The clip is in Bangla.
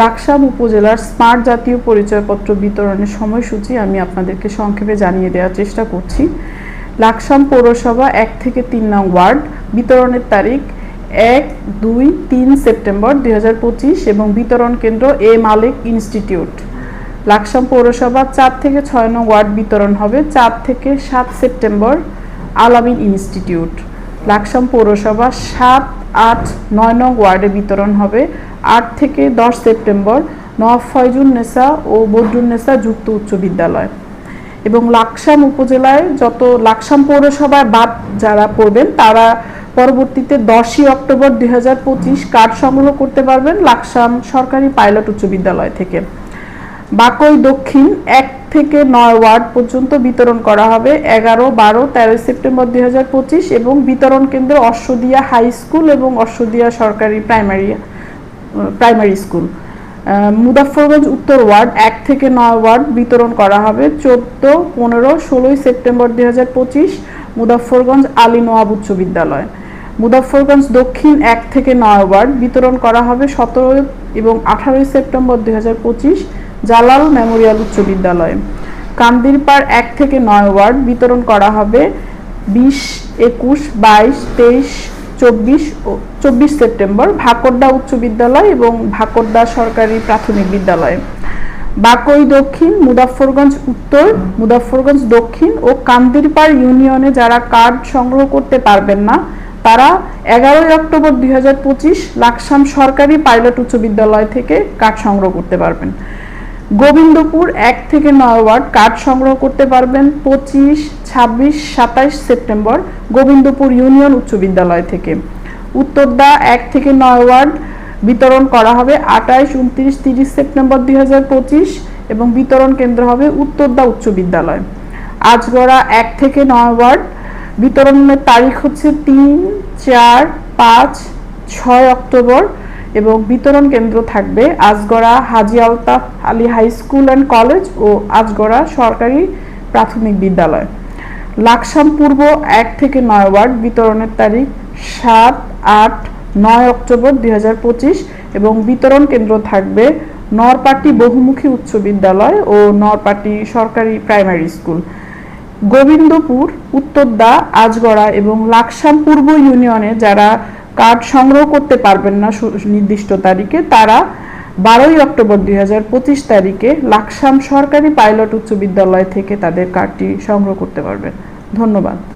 লাকসাম উপজেলার স্মার্ট জাতীয় পরিচয়পত্র বিতরণের সময়সূচি আমি আপনাদেরকে সংক্ষেপে জানিয়ে দেওয়ার চেষ্টা করছি। লাকসাম পৌরসভা এক থেকে তিন নং ওয়ার্ড, বিতরণের তারিখ এক দুই তিন সেপ্টেম্বর দু হাজার পঁচিশ এবং বিতরণ কেন্দ্র এ মালিক ইনস্টিটিউট। লাকসাম পৌরসভা চার থেকে ছয় নং ওয়ার্ড বিতরণ হবে চার থেকে সাত সেপ্টেম্বর আলামিন ইনস্টিটিউট। লাকসাম পৌরসভা সাত আট, নয় নং ওয়ার্ডে বিতরণ হবে। আট থেকে দশ সেপ্টেম্বর নওয়াব ফয়জুন নেসা ও বদরুন্নেসা যুক্ত উচ্চ বিদ্যালয়। এবং লাকসাম উপজেলায় যত লাকসাম পৌরসভায় বাদ যারা পড়বেন, তারা পরবর্তীতে দশই অক্টোবর দুই হাজার পঁচিশ কার্ড সংগ্রহ করতে পারবেন লাকসাম সরকারি পাইলট উচ্চ বিদ্যালয় থেকে। বাকই দক্ষিণ এক থেকে নয় ওয়ার্ড পর্যন্ত বিতরণ করা হবে। এগারো বারো তেরোই সেপ্টেম্বর দুই হাজার পঁচিশ এবং বিতরণ কেন্দ্র অশ্বদিয়া হাই স্কুল এবং অশ্বদিয়া সরকারি প্রাইমারি প্রাইমারি স্কুল। আহ, মুজাফফরগঞ্জ উত্তর ওয়ার্ড এক থেকে নয় ওয়ার্ড বিতরণ করা হবে। চোদ্দ পনেরো ষোলোই সেপ্টেম্বর দুই মুজাফফরগঞ্জ আলী নোয়াব উচ্চ বিদ্যালয়। মুজাফফরগঞ্জ দক্ষিণ এক থেকে নয় ওয়ার্ড বিতরণ করা হবে সতেরো এবং আঠারোই সেপ্টেম্বর দু হাজার পঁচিশ জালাল মেমোরিয়াল উচ্চ বিদ্যালয়। কান্দিরপাড় এক থেকে নয় ওয়ার্ড বিতরণ করা হবে বিশ, একুশ, বাইশ, তেইশ, চব্বিশ ও চব্বিশ সেপ্টেম্বর ভাকরদা উচ্চ বিদ্যালয় এবং ভাকরদা সরকারি প্রাথমিক বিদ্যালয়। বাকই দক্ষিণ মুজাফফরগঞ্জ উত্তর মুজাফফরগঞ্জ দক্ষিণ ও কান্দিরপাড় ইউনিয়নে যারা কার্ড সংগ্রহ করতে পারবেন না, তারা এগারোই অক্টোবর দুই হাজার লাকসাম সরকারি পাইলট উচ্চ বিদ্যালয় থেকে কার্ড সংগ্রহ করতে পারবেন। গোবিন্দপুর এক থেকে নয় ওয়ার্ড কার্ড সংগ্রহ করতে পারবেন পঁচিশ, ছাব্বিশ, সাতাইশ সেপ্টেম্বর গোবিন্দপুর ইউনিয়ন উচ্চ বিদ্যালয় থেকে। উত্তরদা এক থেকে নয় ওয়ার্ড বিতরণ করা হবে আঠাইশ, উনত্রিশ, তিরিশ সেপ্টেম্বর দুই হাজার পঁচিশ এবং বিতরণ কেন্দ্র হবে উত্তরদা উচ্চ বিদ্যালয়। আজগড়া এক থেকে নয় ওয়ার্ড বিতরণের তারিখ হচ্ছে তিন, চার, পাঁচ, ছয় অক্টোবর এবং বিতরণ কেন্দ্র থাকবে Ajgara Haji Altaf Ali high school and college ও আজগড়া সরকারি প্রাথমিক বিদ্যালয়। লাকসাম পূর্ব এক থেকে নয় ওয়ার্ড বিতরণের তারিখ সাত আট নয় অক্টোবর দুই হাজার পঁচিশ এবং বিতরণ কেন্দ্র থাকবে নরপাটি বহুমুখী উচ্চ বিদ্যালয় ও নরপাটি সরকারি প্রাইমারি স্কুল। গোবিন্দপুর, উত্তরদা, আজগড়া এবং লাকসাম পূর্ব ইউনিয়নে যারা কার্ড সংগ্রহ করতে পারবেন না নির্দিষ্ট তারিখে। তারা বারোই অক্টোবর দুই হাজার পঁচিশ তারিখে লাকসাম সরকারি পাইলট উচ্চ বিদ্যালয় থেকে তাদের কার্ডটি সংগ্রহ করতে পারবেন। ধন্যবাদ।